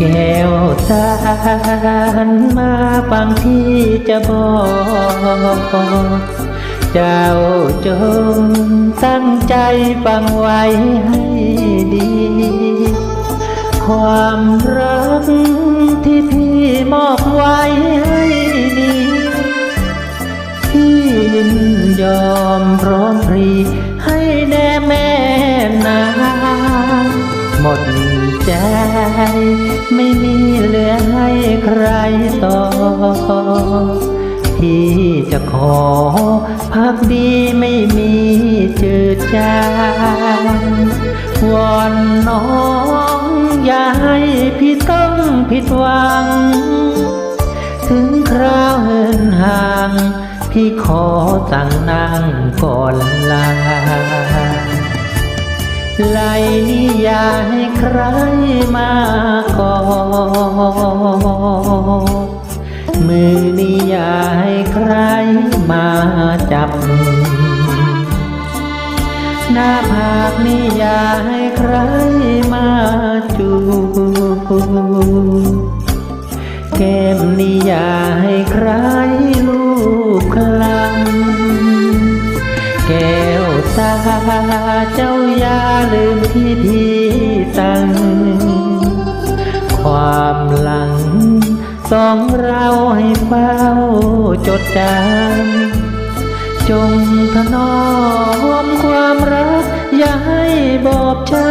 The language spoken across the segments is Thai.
แก้วตาหันมาฟังที่จะบอก เจ้าจงตั้งใจฟังไว้ให้ดี ความรักที่พี่มอบไว้ให้นี้พี่ยินยอมพร้อมพรีให้แน่แม่นาหมด ใจ ไม่มีเหลือให้ใครต่อพี่จะขอพักดีไม่มีจืดจางวอนน้อง อย่าให้พี่ต้องผิดหวัง ถึงคราวเหินห่าง พี่ขอสั่งนั่งก่อนลา ไหลอย่าให้ใครมาก่อมือนี้อย่าให้ใครมาจับ หน้าผากนี่อย่าให้ใครมาจูบแก้มนี่อย่าให้ใครล เจ้าอย่าลืมที่พี่ตั้ง ความหลังสองเราให้เฝ้าจดจำจงถนอมความรัก อย่าให้บอบช้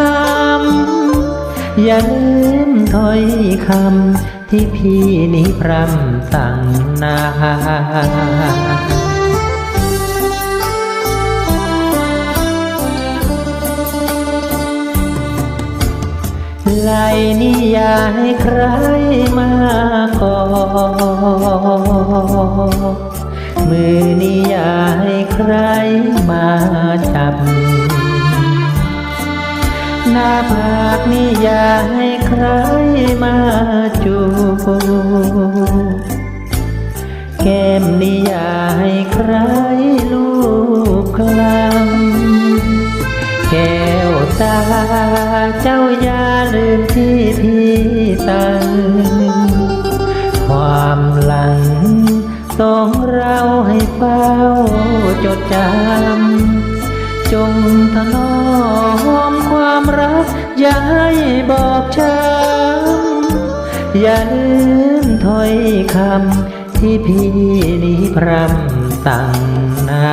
ำอย่าลืมถ้อยคำที่พี่นี้พรำตั้งนา อย่าให้ใครมาก่อมือนี้อย่าให้ใครมาจับ หน้าผากนี่อย่าให้ใครมาจูบแก้มนี่อย่าให้ใครลูบคลำแก้ว ตาเจ้าอย่าลืมที่พี่ตั้งความหลังสองเราให้เฝ้าจดจำ จงถนอมความรัก อย่าให้บอบช้ำอย่าลืมถ้อยคำที่พี่นี้พรำตั้งนา